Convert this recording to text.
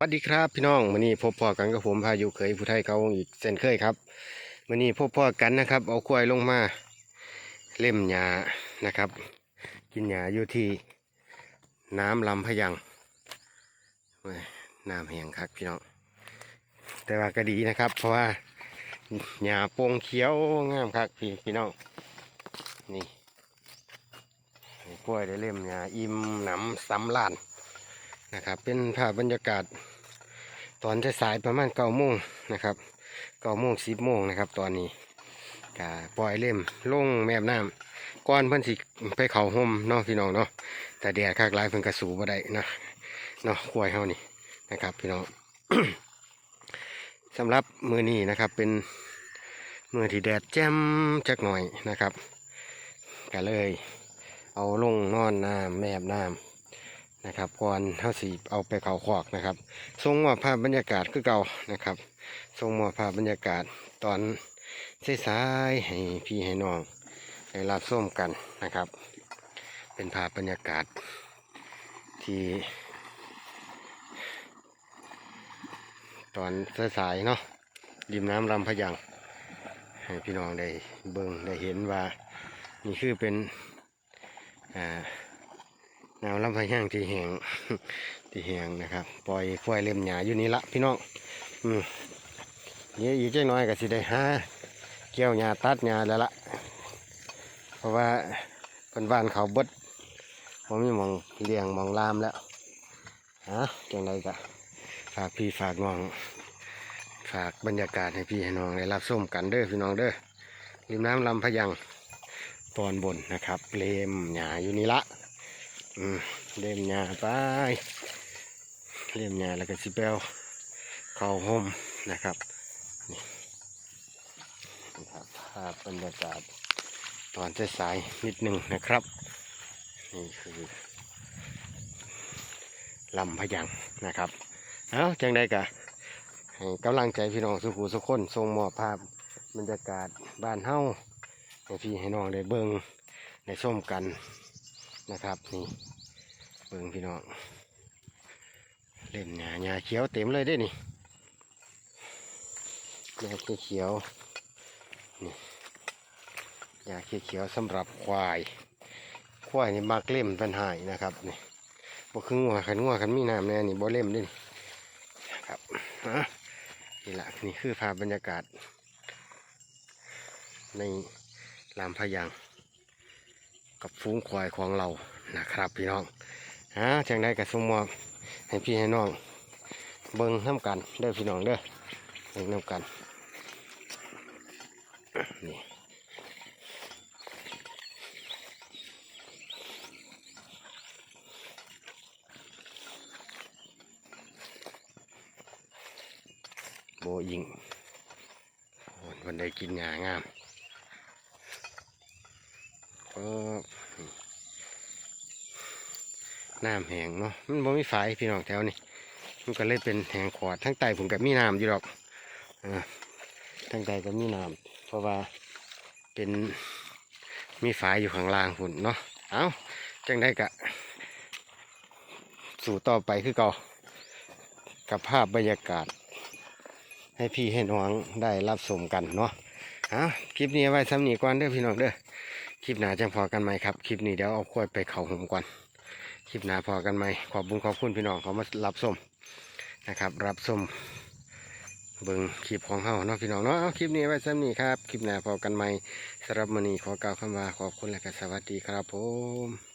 สวัสดีครับพี่น้องวันนี้พบพ่อกันกับผมพายุเคยผู้ไทยเก่าอีกเช่นเคยครับวันนี้พบพ่อกันนะครับ เอาควายลงมา เล่มหญ้านะครับ กินหญ้าอยู่ที่น้ำลำพยังน้ำแห้งครับพี่น้องแต่ว่าก็ดีนะครับ เพราะว่าหญ้าโปงเขียวงามครับพี่พี่น้องนี่ให้กล้วยได้เล่มหญ้าอิ่มหนำสำลานนะครับ เป็นภาพบรรยากาศ ตอนสายประมาณเก้าโมงนะครับเก้าโมงสิบโมงนะครับ ตอนนี้กาปล่อยเล่มลงแมบน้ำก้อนเพิ่นสิไปเขาห่มเนาะพี่น้องเนาะแต่แดดคักลายเพิ่นกระสูบ่ได้นะเนาะควยเฮานี่นะครับ พี่น้องสำหรับมือนี้นะครับเป็นมือที่แดดแจ่มจักหน่อยนะครับก็เลย เอาลงนอนน้ำแมบน้ำ นะครับก่อนเท่าสีเอาไปเขาขอกนะครับทรงมอบภาพบรรยากาศคือเก่านะครับทรงมอบภาพบรรยากาศตอนสายๆให้พี่ให้น้องได้รับส้มกันนะครับ เป็นภาพบรรยากาศที่ ตอนสายๆเนาะริมน้ำลำพยังให้พี่น้องได้เบิ่งได้เห็นว่า นี่คือเป็นอ่า แนวลำไส้แห้งที่แหงที่แหงนะครับ ปล่อยควายเล็มหยาอยู่นี่ละพี่น้องอืมเดี๋ยวอีกจักน้อยก็สิได้หาเกี่ยวหญ้าตัดหญ้าแล้วละเพราะว่าเป็นบ้านเขาบดผมมีมองเลี้ยงมองลามแล้วฮะจังไรกะฝากพี่ฝากน้อง ฝากบรรยากาศให้พี่ให้น้องได้รับชมกันเด้อพี่น้องเด้อริมน้ำลำพะยังตอนบนนะครับเลมหญ้าอยู่นี่ละ เล่มหญ้าไปเล่มหญ้าแล้วก็สิเปลเข้าห่มนะครับนี่นะครับภาพบรรยากาศตอนสายๆนิดหนึ่งนะครับ นี่คือลำพยังนะครับเอาจังได้กะให้กำลังใจพี่น้องสุขุสุขคนทรงมอบภาพบรรยากาศบ้านเฮ้าให้พี่ให้น้องได้เบิ่งได้ชมกัน นะครับนี่เบิ่งพี่น้องเล่นหญ้าหญ้าเขียวเต็มเลยด้นี่หญ้าเขียวนี่หญ้าเขียวสำหรับควายควายนี่มักเล่มเป็นหายนะครับนี่บ่คืองัวขันงัวขันมีน้ำแน่นี่บ่เล่มด้นี่นะครับนี่ละนี่คือภาพบรรยากาศ ในลำพะยัง กับฟูงควายของเรานะครับพี่น้องฮะจังได้กับสมมอบให้พี่ให้น้อง เบิ้งน้ำกันเด้อพี่น้องเด้อเบิ้งน้ำกันนี่โบยิงวันใดกินหญ้างาม ก็น้ำแหงเนาะมันบ่มีฝายพี่น้องแถวนี้มันก็เลยเป็นแหงขอดทั้งใต้ผมกับมีน้ำอยู่ดอกอ่าทั้งใต้ก็มีน้ำเพราะว่าเป็นมีฝายอยู่ข้างล่างฝุ่นเนาะเอาจังได้กะ สู่ต่อไปคือเก่ากับภาพบรรยากาศ ให้พี่ให้น้องได้รับชมกันเนาะเอาคลิปนี้ไว้ซ้ำนี้ก่อนเด้อพี่น้องเด้อ คลิปหน้าจังพอกันไหมครับ คลิปนี้เดี๋ยวเอาควายไปเขาห่มก่อน คลิปหน้าพอกันไหมขอบบุญขอบคุณพี่น้องเขามารับส้มนะครับ รับส้มเบิ่งคลิปของเฮาเนาะพี่น้องเนาะเอาคลิปนี้ไว้ซ้ำนี้ครับ คลิปหน้าพอกันไหมสำหรับมื้อนี้ขอกล่าวคำว่าขอบคุณและก็สวัสดีครับผม